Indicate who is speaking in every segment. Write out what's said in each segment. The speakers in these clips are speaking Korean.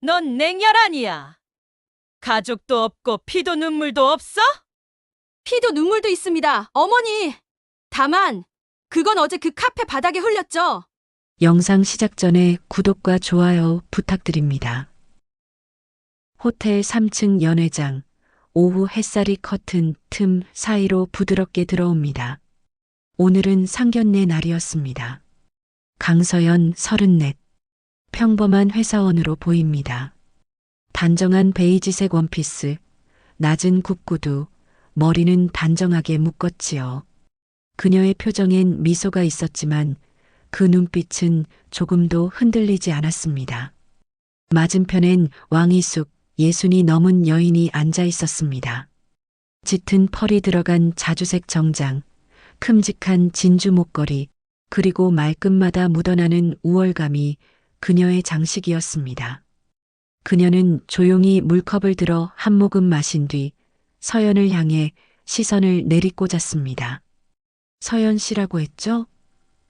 Speaker 1: 넌 냉혈 아니야. 가족도 없고 피도 눈물도 없어?
Speaker 2: 피도 눈물도 있습니다. 어머니! 다만, 그건 어제 그 카페 바닥에 흘렸죠.
Speaker 3: 영상 시작 전에 구독과 좋아요 부탁드립니다. 호텔 3층 연회장. 오후 햇살이 커튼 틈 사이로 부드럽게 들어옵니다. 오늘은 상견례 날이었습니다. 강서연 34. 평범한 회사원으로 보입니다. 단정한 베이지색 원피스, 낮은 굽구두, 머리는 단정하게 묶었지요. 그녀의 표정엔 미소가 있었지만 그 눈빛은 조금도 흔들리지 않았습니다. 맞은편엔 왕이숙, 예순이 넘은 여인이 앉아 있었습니다. 짙은 펄이 들어간 자주색 정장, 큼직한 진주 목걸이, 그리고 말끝마다 묻어나는 우월감이 그녀의 장식이었습니다. 그녀는 조용히 물컵을 들어 한 모금 마신 뒤 서연을 향해 시선을 내리꽂았습니다. 서연 씨라고 했죠?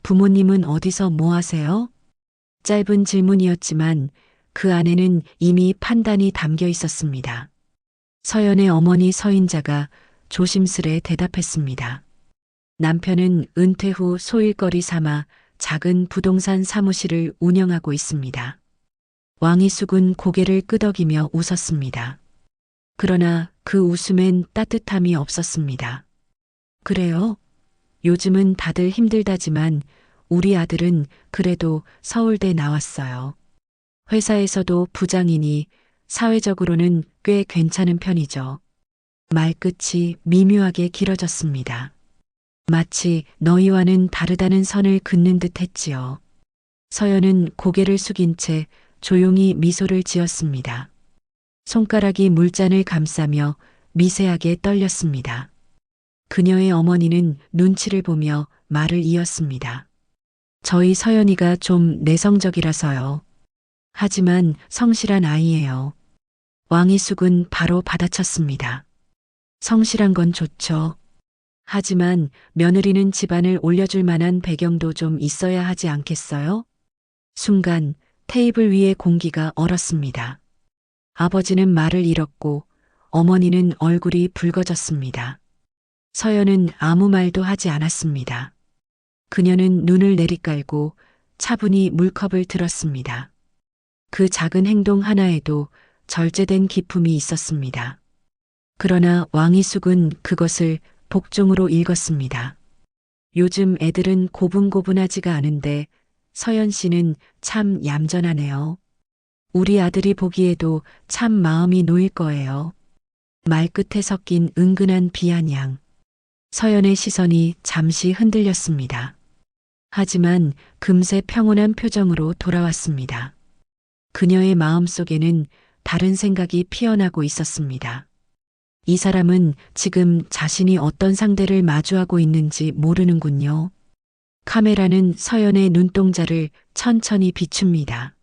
Speaker 3: 부모님은 어디서 뭐 하세요? 짧은 질문이었지만 그 안에는 이미 판단이 담겨 있었습니다. 서연의 어머니 서인자가 조심스레 대답했습니다. 남편은 은퇴 후 소일거리 삼아 작은 부동산 사무실을 운영하고 있습니다. 왕이숙은 고개를 끄덕이며 웃었습니다. 그러나 그 웃음엔 따뜻함이 없었습니다. 그래요? 요즘은 다들 힘들다지만 우리 아들은 그래도 서울대 나왔어요. 회사에서도 부장이니 사회적으로는 꽤 괜찮은 편이죠. 말끝이 미묘하게 길어졌습니다. 마치 너희와는 다르다는 선을 긋는 듯 했지요. 서연은 고개를 숙인 채 조용히 미소를 지었습니다. 손가락이 물잔을 감싸며 미세하게 떨렸습니다. 그녀의 어머니는 눈치를 보며 말을 이었습니다. 저희 서연이가 좀 내성적이라서요. 하지만 성실한 아이예요. 왕이숙은 바로 받아쳤습니다. 성실한 건 좋죠. 하지만 며느리는 집안을 올려줄 만한 배경도 좀 있어야 하지 않겠어요? 순간 테이블 위의 공기가 얼었습니다. 아버지는 말을 잃었고 어머니는 얼굴이 붉어졌습니다. 서연은 아무 말도 하지 않았습니다. 그녀는 눈을 내리깔고 차분히 물컵을 들었습니다. 그 작은 행동 하나에도 절제된 기품이 있었습니다. 그러나 왕이숙은 그것을 복종으로 읽었습니다. 요즘 애들은 고분고분하지가 않은데 서연 씨는 참 얌전하네요. 우리 아들이 보기에도 참 마음이 놓일 거예요. 말끝에 섞인 은근한 비아냥. 서연의 시선이 잠시 흔들렸습니다. 하지만 금세 평온한 표정으로 돌아왔습니다. 그녀의 마음 속에는 다른 생각이 피어나고 있었습니다. 이 사람은 지금 자신이 어떤 상대를 마주하고 있는지 모르는군요. 카메라는 서연의 눈동자를 천천히 비춥니다.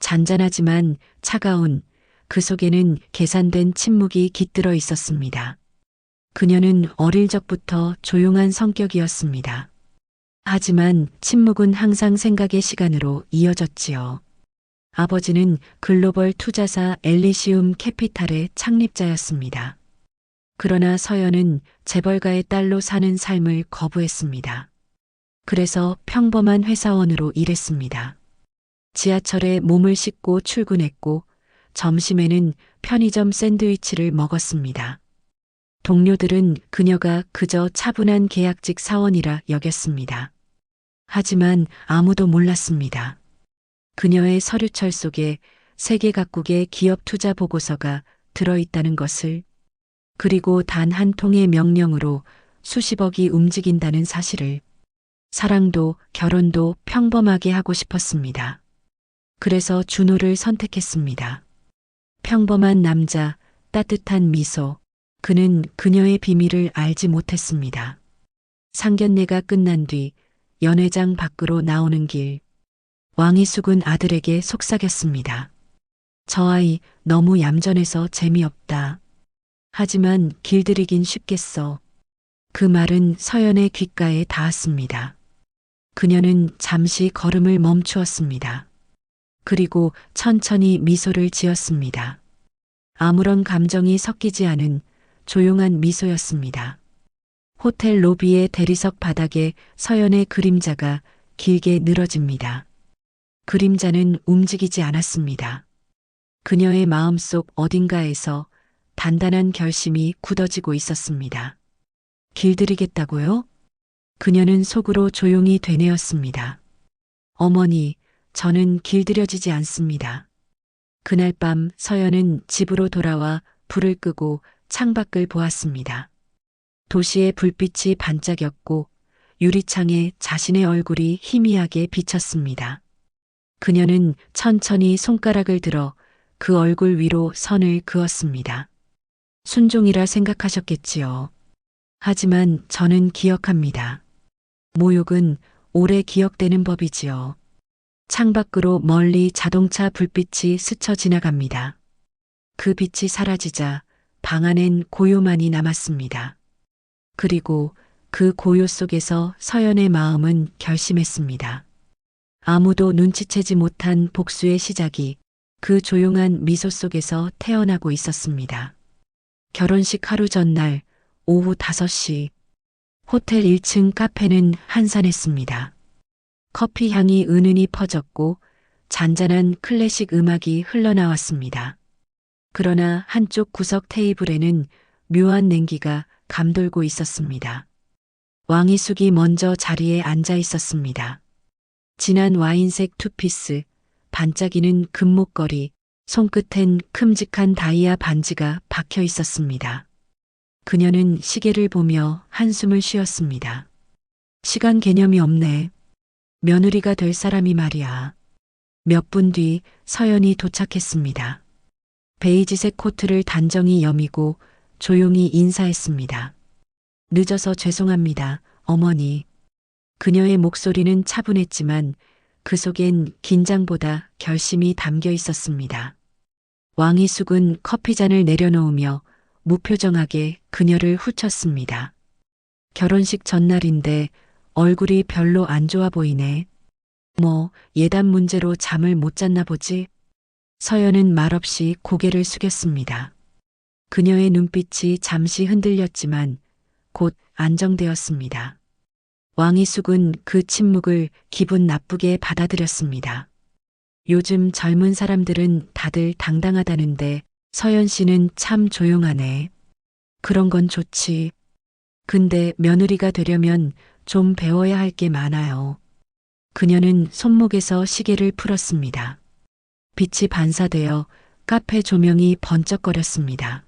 Speaker 3: 잔잔하지만 차가운 그 속에는 계산된 침묵이 깃들어 있었습니다. 그녀는 어릴 적부터 조용한 성격이었습니다. 하지만 침묵은 항상 생각의 시간으로 이어졌지요. 아버지는 글로벌 투자사 엘리시움 캐피탈의 창립자였습니다. 그러나 서연은 재벌가의 딸로 사는 삶을 거부했습니다. 그래서 평범한 회사원으로 일했습니다. 지하철에 몸을 싣고 출근했고 점심에는 편의점 샌드위치를 먹었습니다. 동료들은 그녀가 그저 차분한 계약직 사원이라 여겼습니다. 하지만 아무도 몰랐습니다. 그녀의 서류철 속에 세계 각국의 기업 투자 보고서가 들어있다는 것을 그리고 단 한 통의 명령으로 수십억이 움직인다는 사실을 사랑도 결혼도 평범하게 하고 싶었습니다. 그래서 준호를 선택했습니다. 평범한 남자, 따뜻한 미소, 그는 그녀의 비밀을 알지 못했습니다. 상견례가 끝난 뒤 연회장 밖으로 나오는 길, 왕이숙은 아들에게 속삭였습니다. 저 아이 너무 얌전해서 재미없다. 하지만 길들이긴 쉽겠어. 그 말은 서연의 귓가에 닿았습니다. 그녀는 잠시 걸음을 멈추었습니다. 그리고 천천히 미소를 지었습니다. 아무런 감정이 섞이지 않은 조용한 미소였습니다. 호텔 로비의 대리석 바닥에 서연의 그림자가 길게 늘어집니다. 그림자는 움직이지 않았습니다. 그녀의 마음속 어딘가에서 단단한 결심이 굳어지고 있었습니다. 길들이겠다고요? 그녀는 속으로 조용히 되뇌었습니다. 어머니, 저는 길들여지지 않습니다. 그날 밤 서연은 집으로 돌아와 불을 끄고 창밖을 보았습니다. 도시의 불빛이 반짝였고 유리창에 자신의 얼굴이 희미하게 비쳤습니다. 그녀는 천천히 손가락을 들어 그 얼굴 위로 선을 그었습니다. 순종이라 생각하셨겠지요. 하지만 저는 기억합니다. 모욕은 오래 기억되는 법이지요. 창밖으로 멀리 자동차 불빛이 스쳐 지나갑니다. 그 빛이 사라지자 방 안엔 고요만이 남았습니다. 그리고 그 고요 속에서 서연의 마음은 결심했습니다. 아무도 눈치채지 못한 복수의 시작이 그 조용한 미소 속에서 태어나고 있었습니다. 결혼식 하루 전날 오후 5시 호텔 1층 카페는 한산했습니다. 커피 향이 은은히 퍼졌고 잔잔한 클래식 음악이 흘러나왔습니다. 그러나 한쪽 구석 테이블에는 묘한 냉기가 감돌고 있었습니다. 왕이숙이 먼저 자리에 앉아 있었습니다. 진한 와인색 투피스, 반짝이는 금목걸이, 손끝엔 큼직한 다이아 반지가 박혀 있었습니다. 그녀는 시계를 보며 한숨을 쉬었습니다. 시간 개념이 없네. 며느리가 될 사람이 말이야. 몇 분 뒤 서연이 도착했습니다. 베이지색 코트를 단정히 여미고 조용히 인사했습니다. 늦어서 죄송합니다, 어머니. 그녀의 목소리는 차분했지만 그 속엔 긴장보다 결심이 담겨 있었습니다. 왕이숙은 커피잔을 내려놓으며 무표정하게 그녀를 후쳤습니다. 결혼식 전날인데 얼굴이 별로 안 좋아 보이네. 뭐, 예단 문제로 잠을 못 잤나 보지? 서연은 말없이 고개를 숙였습니다. 그녀의 눈빛이 잠시 흔들렸지만 곧 안정되었습니다. 왕이숙은 그 침묵을 기분 나쁘게 받아들였습니다. 요즘 젊은 사람들은 다들 당당하다는데 서연 씨는 참 조용하네. 그런 건 좋지. 근데 며느리가 되려면 좀 배워야 할 게 많아요. 그녀는 손목에서 시계를 풀었습니다. 빛이 반사되어 카페 조명이 번쩍거렸습니다.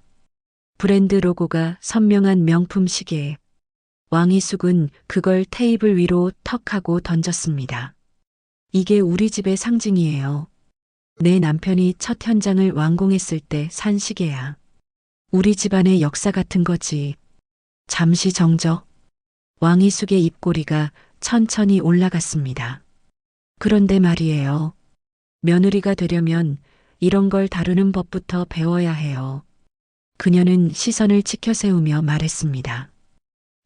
Speaker 3: 브랜드 로고가 선명한 명품 시계. 왕이숙은 그걸 테이블 위로 턱 하고 던졌습니다. 이게 우리 집의 상징이에요. 내 남편이 첫 현장을 완공했을 때 산 시계야. 우리 집안의 역사 같은 거지. 잠시 정적. 왕이숙의 입꼬리가 천천히 올라갔습니다. 그런데 말이에요. 며느리가 되려면 이런 걸 다루는 법부터 배워야 해요. 그녀는 시선을 치켜 세우며 말했습니다.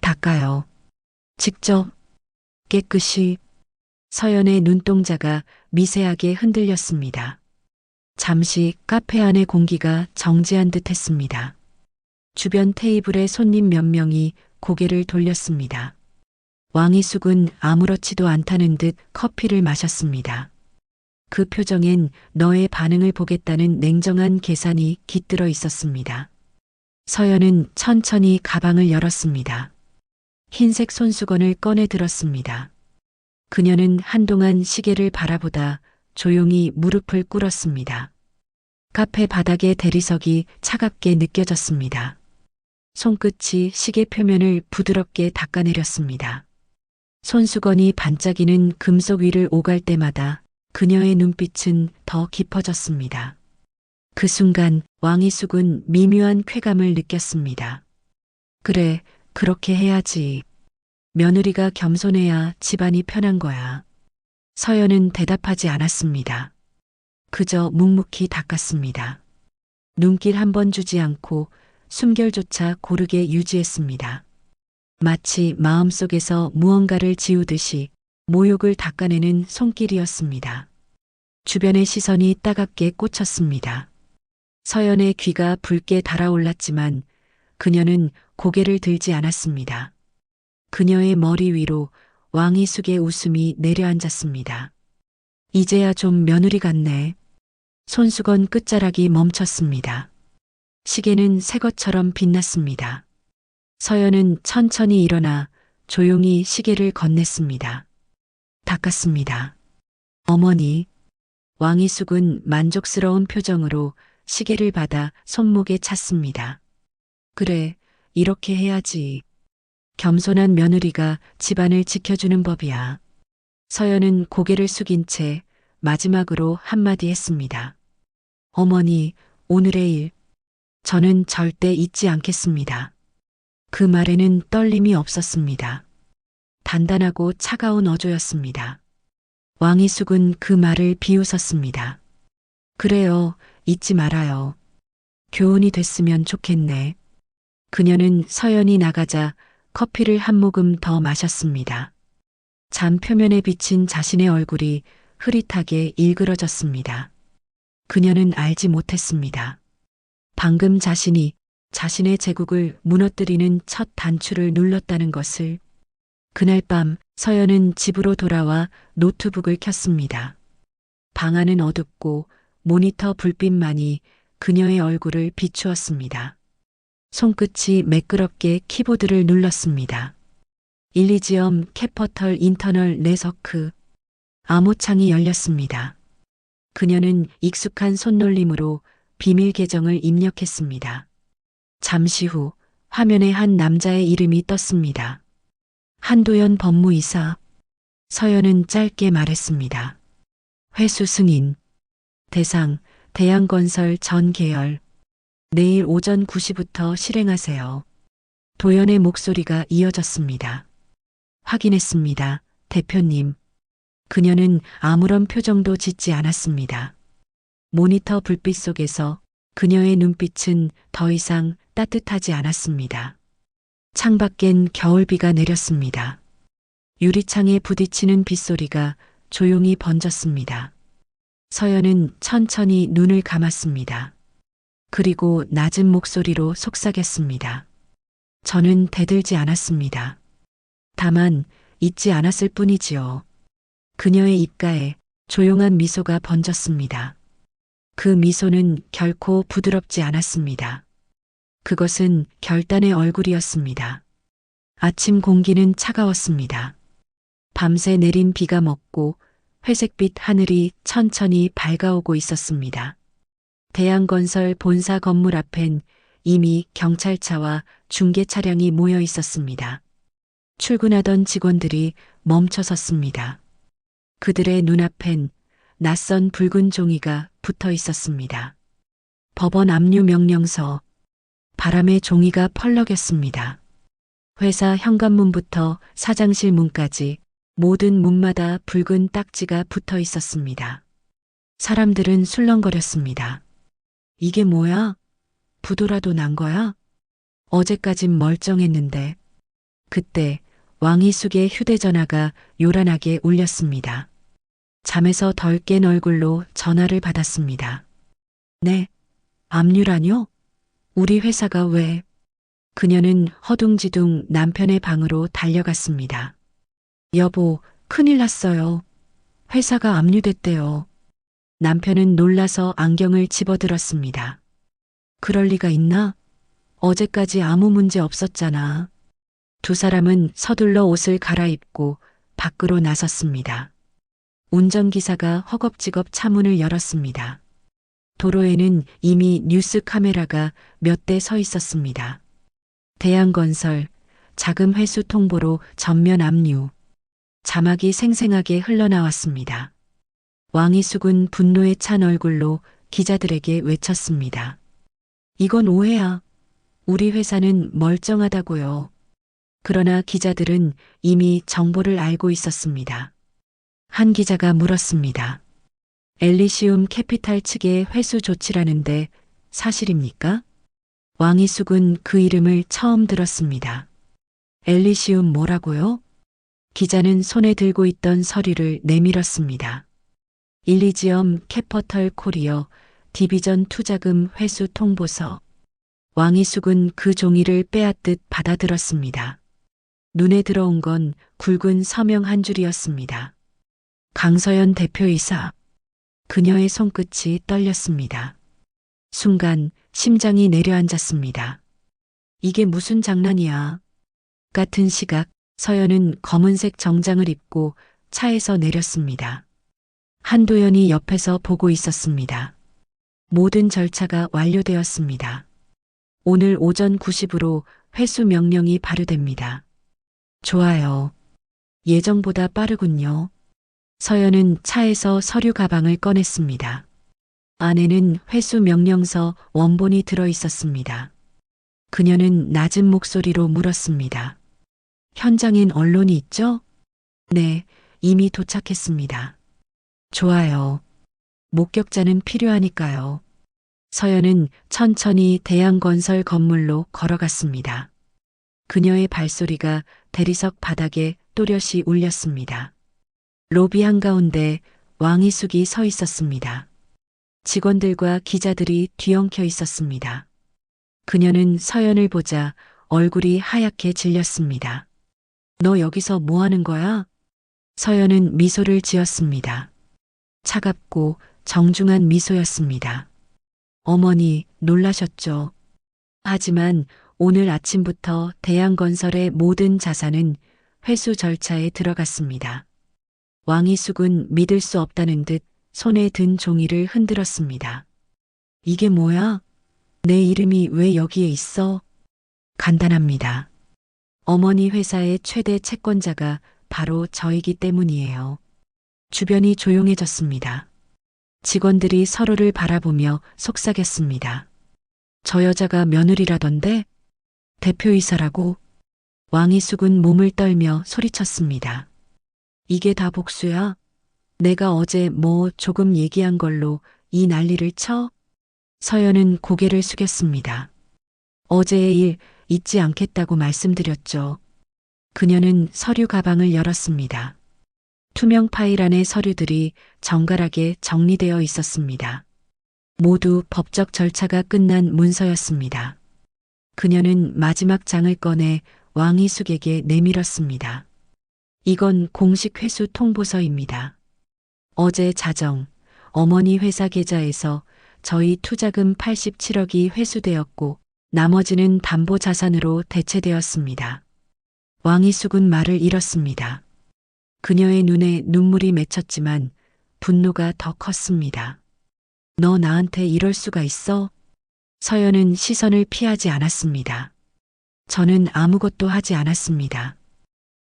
Speaker 3: 닦아요. 직접, 깨끗이. 서연의 눈동자가 미세하게 흔들렸습니다. 잠시 카페 안의 공기가 정지한 듯 했습니다. 주변 테이블의 손님 몇 명이 고개를 돌렸습니다. 왕이숙은 아무렇지도 않다는 듯 커피를 마셨습니다. 그 표정엔 너의 반응을 보겠다는 냉정한 계산이 깃들어 있었습니다. 서연은 천천히 가방을 열었습니다. 흰색 손수건을 꺼내 들었습니다. 그녀는 한동안 시계를 바라보다 조용히 무릎을 꿇었습니다. 카페 바닥의 대리석이 차갑게 느껴졌습니다. 손끝이 시계 표면을 부드럽게 닦아내렸습니다. 손수건이 반짝이는 금속 위를 오갈 때마다 그녀의 눈빛은 더 깊어졌습니다. 그 순간 왕이숙은 미묘한 쾌감을 느꼈습니다. 그래, 그렇게 해야지. 며느리가 겸손해야 집안이 편한 거야. 서연은 대답하지 않았습니다. 그저 묵묵히 닦았습니다. 눈길 한 번 주지 않고 숨결조차 고르게 유지했습니다. 마치 마음속에서 무언가를 지우듯이 모욕을 닦아내는 손길이었습니다. 주변의 시선이 따갑게 꽂혔습니다. 서연의 귀가 붉게 달아올랐지만 그녀는 고개를 들지 않았습니다. 그녀의 머리 위로 왕이숙의 웃음이 내려앉았습니다. 이제야 좀 며느리 같네. 손수건 끝자락이 멈췄습니다. 시계는 새 것처럼 빛났습니다. 서연은 천천히 일어나 조용히 시계를 건넸습니다. 닦았습니다. 어머니. 왕이숙은 만족스러운 표정으로 시계를 받아 손목에 찼습니다. 그래, 이렇게 해야지. 겸손한 며느리가 집안을 지켜주는 법이야. 서연은 고개를 숙인 채 마지막으로 한마디 했습니다. 어머니, 오늘의 일, 저는 절대 잊지 않겠습니다. 그 말에는 떨림이 없었습니다. 단단하고 차가운 어조였습니다. 왕이숙은 그 말을 비웃었습니다. 그래요, 잊지 말아요. 교훈이 됐으면 좋겠네. 그녀는 서연이 나가자 커피를 한 모금 더 마셨습니다. 잔 표면에 비친 자신의 얼굴이 흐릿하게 일그러졌습니다. 그녀는 알지 못했습니다. 방금 자신이 자신의 제국을 무너뜨리는 첫 단추를 눌렀다는 것을 그날 밤 서연은 집으로 돌아와 노트북을 켰습니다. 방 안은 어둡고 모니터 불빛만이 그녀의 얼굴을 비추었습니다. 손끝이 매끄럽게 키보드를 눌렀습니다. 일리지엄 캐퍼털 인터널 네서크 암호창이 열렸습니다. 그녀는 익숙한 손놀림으로 비밀 계정을 입력했습니다. 잠시 후 화면에 한 남자의 이름이 떴습니다. 한도연 법무이사. 서연은 짧게 말했습니다. 회수 승인. 대상, 대양건설 전 계열. 내일 오전 9시부터 실행하세요. 도연의 목소리가 이어졌습니다. 확인했습니다. 대표님. 그녀는 아무런 표정도 짓지 않았습니다. 모니터 불빛 속에서 그녀의 눈빛은 더 이상 따뜻하지 않았습니다. 창밖엔 겨울비가 내렸습니다. 유리창에 부딪히는 빗소리가 조용히 번졌습니다. 서연은 천천히 눈을 감았습니다. 그리고 낮은 목소리로 속삭였습니다. 저는 대들지 않았습니다. 다만 잊지 않았을 뿐이지요. 그녀의 입가에 조용한 미소가 번졌습니다. 그 미소는 결코 부드럽지 않았습니다. 그것은 결단의 얼굴이었습니다. 아침 공기는 차가웠습니다. 밤새 내린 비가 먹고 회색빛 하늘이 천천히 밝아오고 있었습니다. 대양건설 본사 건물 앞엔 이미 경찰차와 중계 차량이 모여 있었습니다. 출근하던 직원들이 멈춰 섰습니다. 그들의 눈앞엔 낯선 붉은 종이가 붙어 있었습니다. 법원 압류 명령서. 바람의 종이가 펄럭였습니다. 회사 현관문부터 사장실 문까지 모든 문마다 붉은 딱지가 붙어 있었습니다. 사람들은 술렁거렸습니다. 이게 뭐야? 부도라도 난 거야? 어제까진 멀쩡했는데. 그때 왕이숙의 휴대전화가 요란하게 울렸습니다. 잠에서 덜 깬 얼굴로 전화를 받았습니다. 네, 압류라뇨? 우리 회사가 왜? 그녀는 허둥지둥 남편의 방으로 달려갔습니다. 여보, 큰일 났어요. 회사가 압류됐대요. 남편은 놀라서 안경을 집어들었습니다. 그럴 리가 있나? 어제까지 아무 문제 없었잖아. 두 사람은 서둘러 옷을 갈아입고 밖으로 나섰습니다. 운전기사가 허겁지겁 차문을 열었습니다. 도로에는 이미 뉴스 카메라가 몇 대 서 있었습니다. 대양건설, 자금 회수 통보로 전면 압류. 자막이 생생하게 흘러나왔습니다. 왕이숙은 분노에 찬 얼굴로 기자들에게 외쳤습니다. 이건 오해야. 우리 회사는 멀쩡하다고요. 그러나 기자들은 이미 정보를 알고 있었습니다. 한 기자가 물었습니다. 엘리시움 캐피탈 측의 회수 조치라는데 사실입니까? 왕이숙은 그 이름을 처음 들었습니다. 엘리시움 뭐라고요? 기자는 손에 들고 있던 서류를 내밀었습니다. 일리지엄 캐퍼털 코리어 디비전 투자금 회수 통보서. 왕이숙은 그 종이를 빼앗듯 받아들었습니다. 눈에 들어온 건 굵은 서명 한 줄이었습니다. 강서연 대표이사. 그녀의 손끝이 떨렸습니다. 순간 심장이 내려앉았습니다. 이게 무슨 장난이야. 같은 시각 서연은 검은색 정장을 입고 차에서 내렸습니다. 한도연이 옆에서 보고 있었습니다. 모든 절차가 완료되었습니다. 오늘 오전 9시부로 회수 명령이 발효됩니다. 좋아요. 예정보다 빠르군요. 서연은 차에서 서류 가방을 꺼냈습니다. 안에는 회수 명령서 원본이 들어 있었습니다. 그녀는 낮은 목소리로 물었습니다. 현장엔 언론이 있죠? 네, 이미 도착했습니다. 좋아요. 목격자는 필요하니까요. 서연은 천천히 대양건설 건물로 걸어갔습니다. 그녀의 발소리가 대리석 바닥에 또렷이 울렸습니다. 로비 한가운데 왕이숙이 서 있었습니다. 직원들과 기자들이 뒤엉켜 있었습니다. 그녀는 서연을 보자 얼굴이 하얗게 질렸습니다. 너 여기서 뭐 하는 거야? 서연은 미소를 지었습니다. 차갑고 정중한 미소였습니다. 어머니 놀라셨죠. 하지만 오늘 아침부터 대양건설의 모든 자산은 회수 절차에 들어갔습니다. 왕이숙은 믿을 수 없다는 듯 손에 든 종이를 흔들었습니다. 이게 뭐야? 내 이름이 왜 여기에 있어? 간단합니다. 어머니 회사의 최대 채권자가 바로 저이기 때문이에요. 주변이 조용해졌습니다. 직원들이 서로를 바라보며 속삭였습니다. 저 여자가 며느리라던데? 대표이사라고? 왕이 숙은 몸을 떨며 소리쳤습니다. 이게 다 복수야? 내가 어제 뭐 조금 얘기한 걸로 이 난리를 쳐? 서연은 고개를 숙였습니다. 어제의 일 잊지 않겠다고 말씀드렸죠. 그녀는 서류 가방을 열었습니다. 투명 파일 안에 서류들이 정갈하게 정리되어 있었습니다. 모두 법적 절차가 끝난 문서였습니다. 그녀는 마지막 장을 꺼내 왕이숙에게 내밀었습니다. 이건 공식 회수 통보서입니다. 어제 자정, 어머니 회사 계좌에서 저희 투자금 87억이 회수되었고 나머지는 담보 자산으로 대체되었습니다. 왕이숙은 말을 잃었습니다. 그녀의 눈에 눈물이 맺혔지만 분노가 더 컸습니다. 너 나한테 이럴 수가 있어? 서연은 시선을 피하지 않았습니다. 저는 아무것도 하지 않았습니다.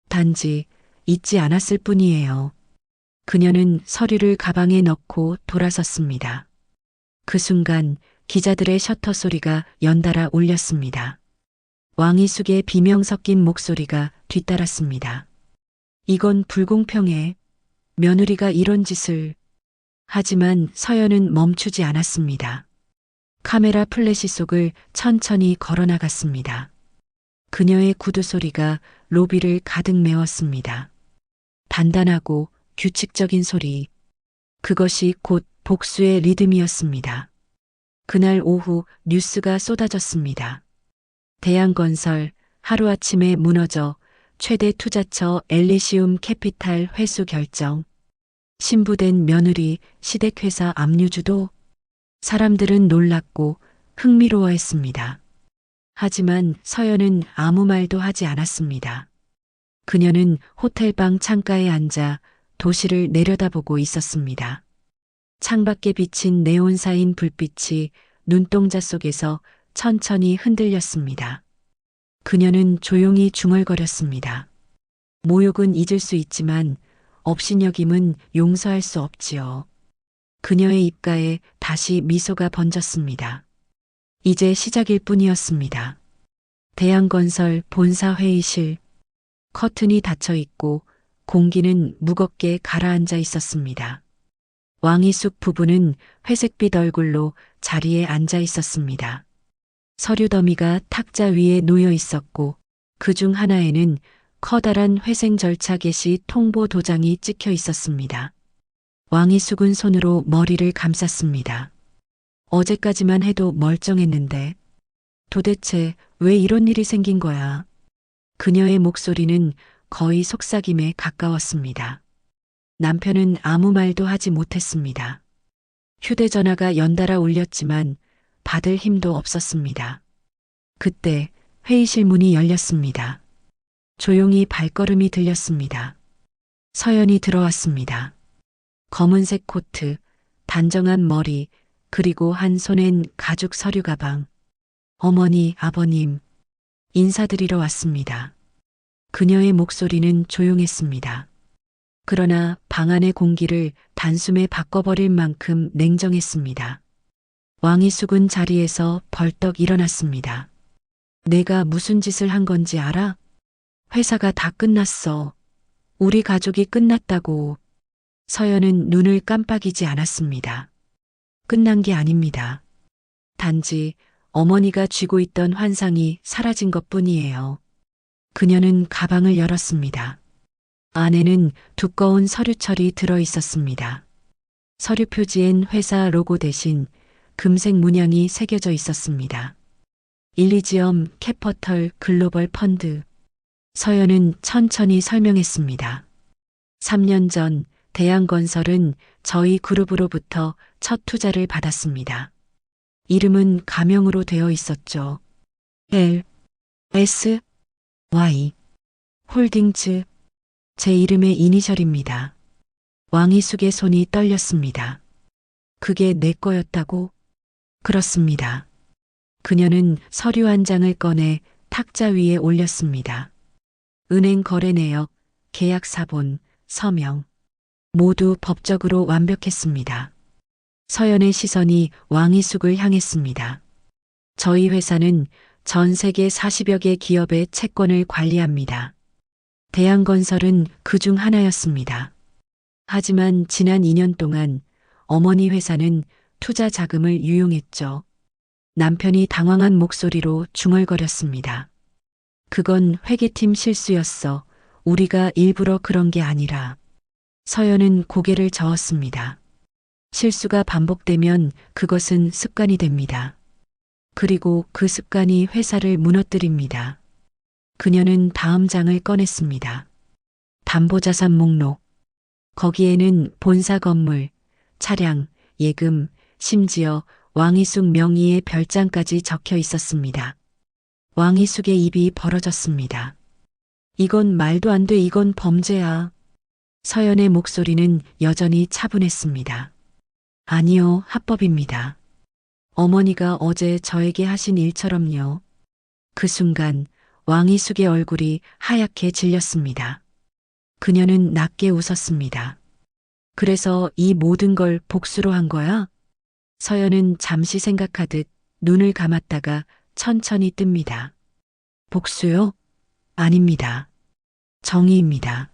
Speaker 3: 단지 잊지 않았을 뿐이에요. 그녀는 서류를 가방에 넣고 돌아섰습니다. 그 순간 기자들의 셔터 소리가 연달아 울렸습니다. 왕이숙의 비명 섞인 목소리가 뒤따랐습니다. 이건 불공평해. 며느리가 이런 짓을. 하지만 서연은 멈추지 않았습니다. 카메라 플래시 속을 천천히 걸어나갔습니다. 그녀의 구두 소리가 로비를 가득 메웠습니다. 단단하고 규칙적인 소리. 그것이 곧 복수의 리듬이었습니다. 그날 오후 뉴스가 쏟아졌습니다. 대양건설 하루아침에 무너져 최대 투자처 엘리시움 캐피탈 회수 결정. 신부된 며느리 시댁회사 압류주도 사람들은 놀랐고 흥미로워했습니다. 하지만 서연은 아무 말도 하지 않았습니다. 그녀는 호텔방 창가에 앉아 도시를 내려다보고 있었습니다. 창밖에 비친 네온사인 불빛이 눈동자 속에서 천천히 흔들렸습니다. 그녀는 조용히 중얼거렸습니다. 모욕은 잊을 수 있지만 업신여김은 용서할 수 없지요. 그녀의 입가에 다시 미소가 번졌습니다. 이제 시작일 뿐이었습니다. 대양건설 본사 회의실 커튼이 닫혀 있고 공기는 무겁게 가라앉아 있었습니다. 왕이숙 부부는 회색빛 얼굴로 자리에 앉아 있었습니다. 서류 더미가 탁자 위에 놓여 있었고 그 중 하나에는 커다란 회생 절차 개시 통보 도장이 찍혀 있었습니다. 왕이 숙은 손으로 머리를 감쌌습니다. 어제까지만 해도 멀쩡했는데 도대체 왜 이런 일이 생긴 거야? 그녀의 목소리는 거의 속삭임에 가까웠습니다. 남편은 아무 말도 하지 못했습니다. 휴대전화가 연달아 울렸지만 받을 힘도 없었습니다. 그때 회의실 문이 열렸습니다. 조용히 발걸음이 들렸습니다. 서연이 들어왔습니다. 검은색 코트, 단정한 머리, 그리고 한 손엔 가죽 서류 가방. 어머니, 아버님, 인사드리러 왔습니다. 그녀의 목소리는 조용했습니다. 그러나 방 안의 공기를 단숨에 바꿔버릴 만큼 냉정했습니다. 왕이 숙은 자리에서 벌떡 일어났습니다. 내가 무슨 짓을 한 건지 알아? 회사가 다 끝났어. 우리 가족이 끝났다고. 서연은 눈을 깜빡이지 않았습니다. 끝난 게 아닙니다. 단지 어머니가 쥐고 있던 환상이 사라진 것 뿐이에요. 그녀는 가방을 열었습니다. 안에는 두꺼운 서류철이 들어 있었습니다. 서류 표지엔 회사 로고 대신 금색 문양이 새겨져 있었습니다. 일리지엄 캐퍼털 글로벌 펀드. 서연은 천천히 설명했습니다. 3년 전 대양건설은 저희 그룹으로부터 첫 투자를 받았습니다. 이름은 가명으로 되어 있었죠. L, S, Y, 홀딩즈. 제 이름의 이니셜입니다. 왕이숙의 손이 떨렸습니다. 그게 내 거였다고? 그렇습니다. 그녀는 서류 한 장을 꺼내 탁자 위에 올렸습니다. 은행 거래 내역, 계약 사본, 서명. 모두 법적으로 완벽했습니다. 서연의 시선이 왕이숙을 향했습니다. 저희 회사는 전 세계 40여 개 기업의 채권을 관리합니다. 대한건설은 그 중 하나였습니다. 하지만 지난 2년 동안 어머니 회사는 투자 자금을 유용했죠. 남편이 당황한 목소리로 중얼거렸습니다. 그건 회계팀 실수였어. 우리가 일부러 그런 게 아니라. 서연은 고개를 저었습니다. 실수가 반복되면 그것은 습관이 됩니다. 그리고 그 습관이 회사를 무너뜨립니다. 그녀는 다음 장을 꺼냈습니다. 담보자산 목록. 거기에는 본사 건물, 차량, 예금, 심지어 왕이숙 명의의 별장까지 적혀 있었습니다. 왕이숙의 입이 벌어졌습니다. 이건 말도 안 돼, 이건 범죄야. 서연의 목소리는 여전히 차분했습니다. 아니요, 합법입니다. 어머니가 어제 저에게 하신 일처럼요. 그 순간 왕이숙의 얼굴이 하얗게 질렸습니다. 그녀는 낮게 웃었습니다. 그래서 이 모든 걸 복수로 한 거야? 서연은 잠시 생각하듯 눈을 감았다가 천천히 뜹니다. 복수요? 아닙니다. 정의입니다.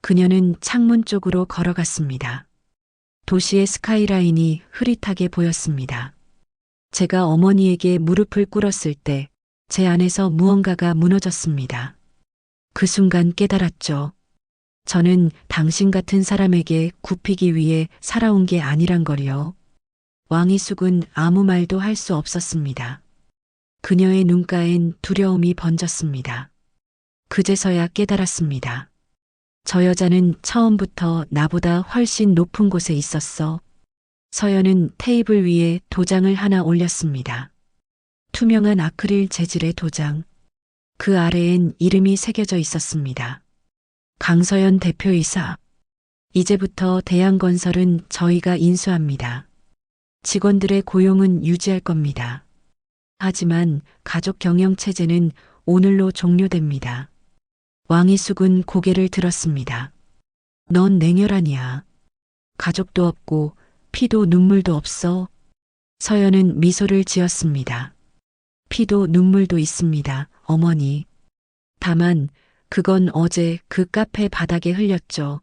Speaker 3: 그녀는 창문 쪽으로 걸어갔습니다. 도시의 스카이라인이 흐릿하게 보였습니다. 제가 어머니에게 무릎을 꿇었을 때 제 안에서 무언가가 무너졌습니다. 그 순간 깨달았죠. 저는 당신 같은 사람에게 굽히기 위해 살아온 게 아니란 걸요. 왕이숙은 아무 말도 할 수 없었습니다. 그녀의 눈가엔 두려움이 번졌습니다. 그제서야 깨달았습니다. 저 여자는 처음부터 나보다 훨씬 높은 곳에 있었어. 서연은 테이블 위에 도장을 하나 올렸습니다. 투명한 아크릴 재질의 도장. 그 아래엔 이름이 새겨져 있었습니다. 강서연 대표이사. 이제부터 대양건설은 저희가 인수합니다. 직원들의 고용은 유지할 겁니다. 하지만 가족 경영 체제는 오늘로 종료됩니다. 왕이숙은 고개를 들었습니다. 넌 냉혈하니야. 가족도 없고 피도 눈물도 없어. 서연은 미소를 지었습니다. 피도 눈물도 있습니다, 어머니. 다만 그건 어제 그 카페 바닥에 흘렸죠.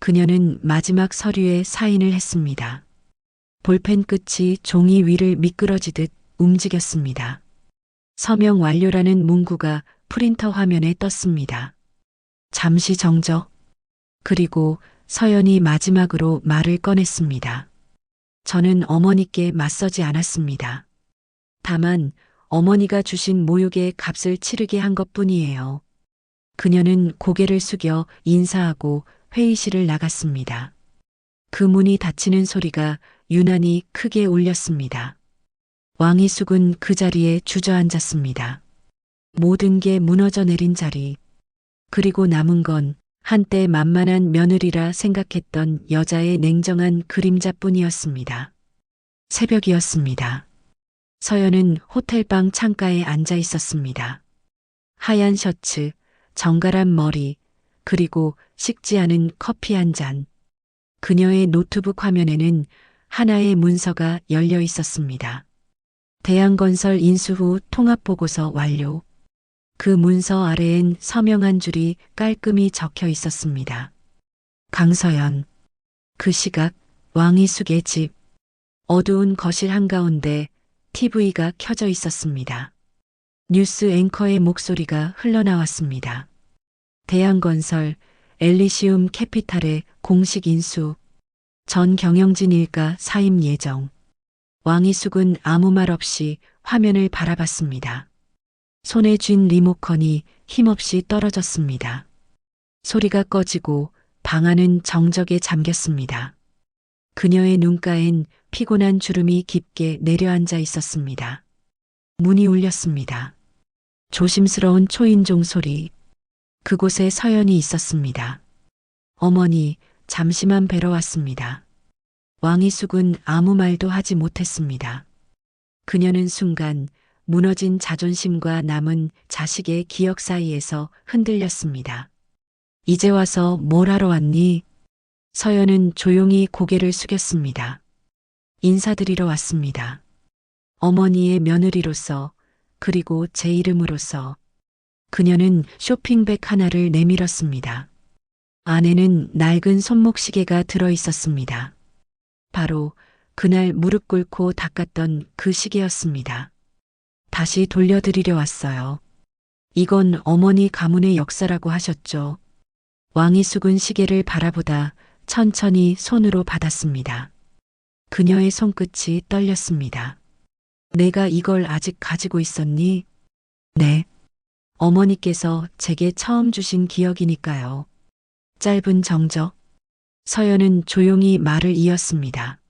Speaker 3: 그녀는 마지막 서류에 사인을 했습니다. 볼펜 끝이 종이 위를 미끄러지듯 움직였습니다. 서명 완료라는 문구가 프린터 화면에 떴습니다. 잠시 정적. 그리고 서연이 마지막으로 말을 꺼냈습니다. 저는 어머니께 맞서지 않았습니다. 다만 어머니가 주신 모욕의 값을 치르게 한 것 뿐이에요. 그녀는 고개를 숙여 인사하고 회의실을 나갔습니다. 그 문이 닫히는 소리가 유난히 크게 울렸습니다. 왕이 숙은 그 자리에 주저앉았습니다. 모든 게 무너져 내린 자리. 그리고 남은 건 한때 만만한 며느리라 생각했던 여자의 냉정한 그림자뿐이었습니다. 새벽이었습니다. 서연은 호텔방 창가에 앉아 있었습니다. 하얀 셔츠, 정갈한 머리, 그리고 식지 않은 커피 한 잔. 그녀의 노트북 화면에는 하나의 문서가 열려 있었습니다. 대양건설 인수 후 통합보고서 완료. 그 문서 아래엔 서명 한 줄이 깔끔히 적혀 있었습니다. 강서연. 그 시각 왕이숙의 집. 어두운 거실 한가운데 TV가 켜져 있었습니다. 뉴스 앵커의 목소리가 흘러나왔습니다. 대양건설, 엘리시움 캐피탈의 공식 인수, 전 경영진 일가 사임 예정. 왕이숙은 아무 말 없이 화면을 바라봤습니다. 손에 쥔 리모컨이 힘없이 떨어졌습니다. 소리가 꺼지고 방 안은 정적에 잠겼습니다. 그녀의 눈가엔 피곤한 주름이 깊게 내려앉아 있었습니다. 문이 울렸습니다. 조심스러운 초인종 소리. 그곳에 서연이 있었습니다. 어머니, 잠시만 뵈러 왔습니다. 왕이숙은 아무 말도 하지 못했습니다. 그녀는 순간 무너진 자존심과 남은 자식의 기억 사이에서 흔들렸습니다. 이제 와서 뭘 하러 왔니? 서연은 조용히 고개를 숙였습니다. 인사드리러 왔습니다. 어머니의 며느리로서 그리고 제 이름으로서 그녀는 쇼핑백 하나를 내밀었습니다. 안에는 낡은 손목시계가 들어 있었습니다. 바로 그날 무릎 꿇고 닦았던 그 시계였습니다. 다시 돌려드리려 왔어요. 이건 어머니 가문의 역사라고 하셨죠. 왕이 숙은 시계를 바라보다 천천히 손으로 받았습니다. 그녀의 손끝이 떨렸습니다. 내가 이걸 아직 가지고 있었니? 네. 어머니께서 제게 처음 주신 기억이니까요. 짧은 정적. 서연은 조용히 말을 이었습니다.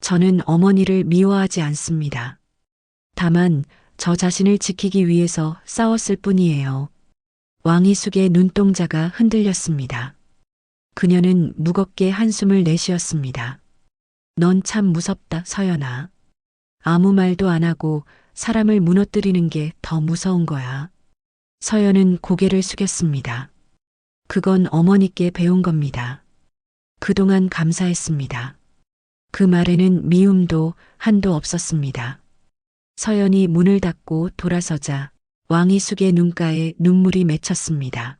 Speaker 3: 저는 어머니를 미워하지 않습니다. 다만 저 자신을 지키기 위해서 싸웠을 뿐이에요. 왕이숙의 눈동자가 흔들렸습니다. 그녀는 무겁게 한숨을 내쉬었습니다. 넌 참 무섭다, 서연아. 아무 말도 안 하고 사람을 무너뜨리는 게 더 무서운 거야. 서연은 고개를 숙였습니다. 그건 어머니께 배운 겁니다. 그동안 감사했습니다. 그 말에는 미움도 한도 없었습니다. 서연이 문을 닫고 돌아서자 왕이 숙의 눈가에 눈물이 맺혔습니다.